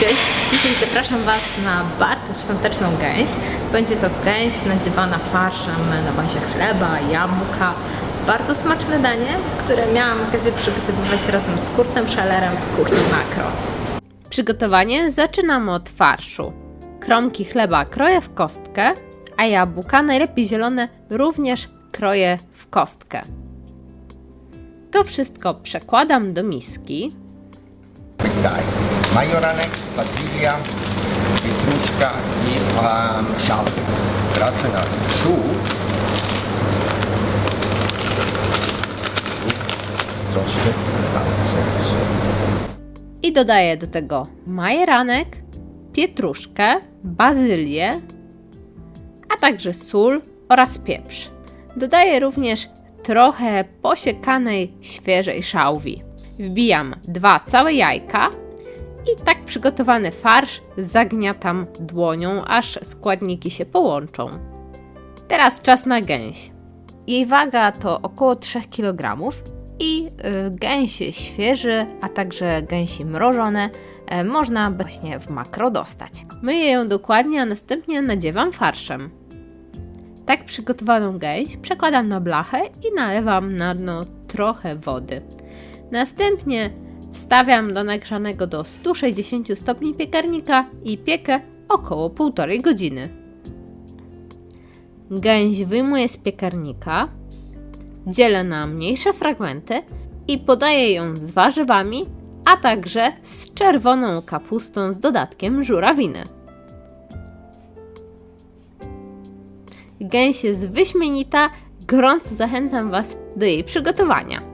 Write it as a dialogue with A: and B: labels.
A: Cześć, dzisiaj zapraszam Was na bardzo świąteczną gęś. Będzie to gęś nadziewana farszem na bazie chleba, jabłka. Bardzo smaczne danie, które miałam okazję przygotowywać razem z Kurtem Schalerem w Kurty Makro. Przygotowanie zaczynamy od farszu. Kromki chleba kroję w kostkę, a jabłka, najlepiej zielone, również kroję w kostkę. To wszystko przekładam do miski.
B: Daj. Majoranek, bazylia, pietruszka i um, szałty. Wracę na sól. Troszkę palce
A: i dodaję do tego majeranek, pietruszkę, bazylię, a także sól oraz pieprz. Dodaję również trochę posiekanej świeżej szałwi. Wbijam dwa całe jajka i tak przygotowany farsz zagniatam dłonią, aż składniki się połączą. Teraz czas na gęś. Jej waga to około 3 kg i y, gęsi świeży, a także gęsi mrożone e, można właśnie w makro dostać. Myję ją dokładnie, a następnie nadziewam farszem. Tak przygotowaną gęś przekładam na blachę i nalewam na dno trochę wody. Następnie wstawiam do nagrzanego do 160 stopni piekarnika i piekę około 1,5 godziny. Gęś wyjmuję z piekarnika, dzielę na mniejsze fragmenty i podaję ją z warzywami, a także z czerwoną kapustą z dodatkiem żurawiny. Gęś jest wyśmienita, gorąco zachęcam Was do jej przygotowania.